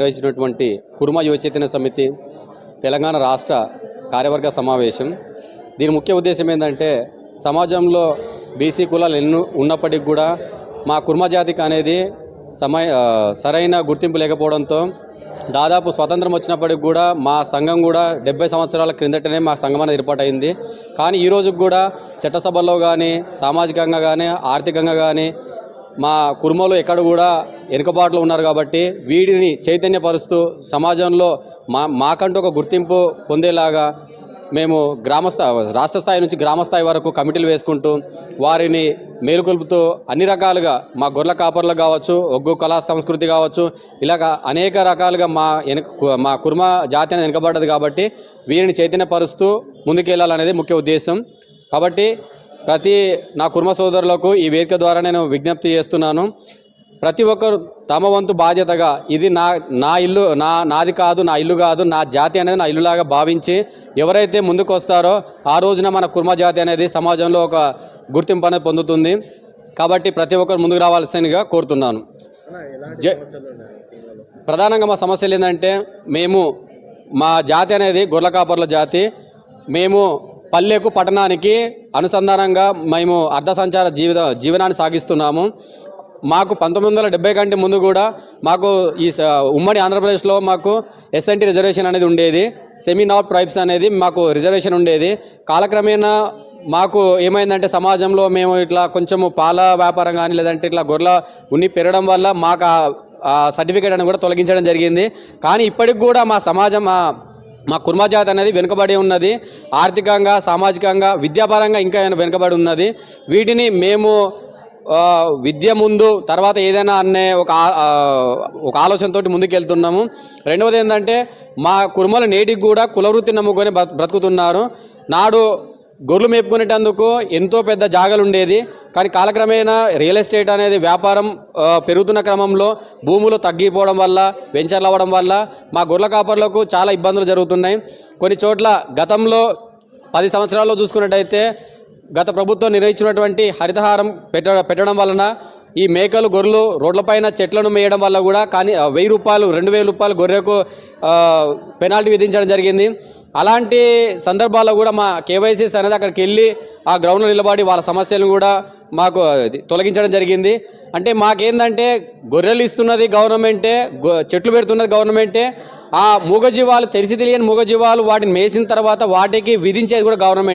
నిర్వహించినటువంటి కుర్మ యువచేతన సమితి తెలంగాణ రాష్ట్ర కార్యవర్గ సమావేశం. దీని ముఖ్య ఉద్దేశం ఏంటంటే సమాజంలో బీసీ కులాలు ఎన్నో ఉన్నప్పటికీ కూడా మా కుర్మ జాతికి అనేది సమయ సరైన గుర్తింపు లేకపోవడంతో దాదాపు స్వతంత్రం వచ్చినప్పటికి కూడా మా సంఘం కూడా డెబ్బై సంవత్సరాల క్రిందటనే మా సంఘం అనేది ఏర్పాటైంది కానీ ఈ కూడా చట్టసభలో కానీ సామాజికంగా కానీ ఆర్థికంగా కానీ మా కుర్మలు ఎక్కడ కూడా వెనుకబాటులో ఉన్నారు కాబట్టి వీటిని చైతన్యపరుస్తూ సమాజంలో మా మాకంటూ ఒక గుర్తింపు పొందేలాగా మేము గ్రామస్థా రాష్ట్ర స్థాయి నుంచి గ్రామస్థాయి వరకు కమిటీలు వేసుకుంటూ వారిని మేలుకొల్పుతూ అన్ని రకాలుగా మా గొర్రెల కాపర్లు కావచ్చు ఒగ్గు కళా సంస్కృతి కావచ్చు ఇలాగ అనేక రకాలుగా మా వెనుక మా కుర్మ జాతి అనేది వెనుకబడ్డది కాబట్టి వీరిని చైతన్యపరుస్తూ ముందుకెళ్ళాలనేది ముఖ్య ఉద్దేశం. కాబట్టి ప్రతి నా కుర్మ సోదరులకు ఈ వేదిక ద్వారా నేను విజ్ఞప్తి చేస్తున్నాను. ప్రతి ఒక్కరు తమ వంతు బాధ్యతగా ఇది నా నా ఇల్లు నా నాది కాదు నా ఇల్లు కాదు నా జాతి అనేది నా ఇల్లులాగా భావించి ఎవరైతే ముందుకు వస్తారో ఆ రోజున మన కుర్మ జాతి అనేది సమాజంలో ఒక గుర్తింపు అనేది పొందుతుంది. కాబట్టి ప్రతి ఒక్కరు ముందుకు రావాల్సిందిగా కోరుతున్నాను. ప్రధానంగా మా సమస్యలు ఏంటంటే మేము మా జాతి అనేది గొర్రెల కాపర్ల జాతి. మేము పల్లెకు పట్టణానికి అనుసంధానంగా మేము అర్ధ సంచార జీవిత జీవనాన్ని సాగిస్తున్నాము. మాకు పంతొమ్మిది వందల డెబ్బై కంటే ముందు కూడా మాకు ఈ స- ఉమ్మడి ఆంధ్రప్రదేశ్లో మాకు ఎస్ఎన్టీ రిజర్వేషన్ అనేది ఉండేది. సెమీ నాట్ ట్రైబ్స్ అనేది మాకు రిజర్వేషన్ ఉండేది. కాలక్రమేణా మాకు ఏమైందంటే సమాజంలో మేము ఇట్లా కొంచెము పాల వ్యాపారం కానీ లేదంటే ఇట్లా గొర్రెల ఉన్ని పెరగడం వల్ల మాకు ఆ- సర్టిఫికేట్ అని కూడా తొలగించడం జరిగింది. కానీ ఇప్పటికి కూడా మా సమాజం మా మా కుర్మ జాతి అనేది వెనుకబడి ఉన్నది. ఆర్థికంగా సామాజికంగా విద్యాపరంగా ఇంకా వెనుకబడి ఉన్నది. వీటిని మేము విద్య ముందు తర్వాత ఏదైనా అనే ఒక ఒక ఆలోచనతో ముందుకెళ్తున్నాము. రెండవది ఏంటంటే మా కుర్మలు నేటికి కూడా కులవృత్తి నమ్ముకొని బ్రతుకుతున్నారు. నాడు గొర్రెలు మేపుకునేటందుకు ఎంతో పెద్ద జాగలు ఉండేది. కానీ కాలక్రమేణా రియల్ ఎస్టేట్ అనేది వ్యాపారం పెరుగుతున్న క్రమంలో భూములు తగ్గిపోవడం వల్ల వెంచర్లు అవ్వడం వల్ల మా గొర్రెల కాపర్లకు చాలా ఇబ్బందులు జరుగుతున్నాయి. కొన్ని చోట్ల గతంలో పది సంవత్సరాల్లో చూసుకున్నట్టయితే గత ప్రభుత్వం నిర్వహించినటువంటి హరితహారం పెట్ట పెట్టడం వలన ఈ మేకలు గొర్రెలు రోడ్లపైన చెట్లను మేయడం వల్ల కూడా కానీ వెయ్యి రూపాయలు రెండు వేల రూపాయలు గొర్రెకు పెనాల్టీ విధించడం జరిగింది. అలాంటి సందర్భాల్లో కూడా మా కేవైసీస్ అనేది అక్కడికి వెళ్ళి ఆ గ్రౌండ్లో నిలబడి వాళ్ళ సమస్యలను కూడా మాకు తొలగించడం జరిగింది. అంటే మాకేందంటే గొర్రెలు ఇస్తున్నది గవర్నమెంటే చెట్లు పెడుతున్నది గవర్నమెంటే ఆ మూగజీవాలు తెలిసి తెలియని మూగజీవాలు వాటిని మేసిన తర్వాత వాటికి విధించేది కూడా గవర్నమెంట్.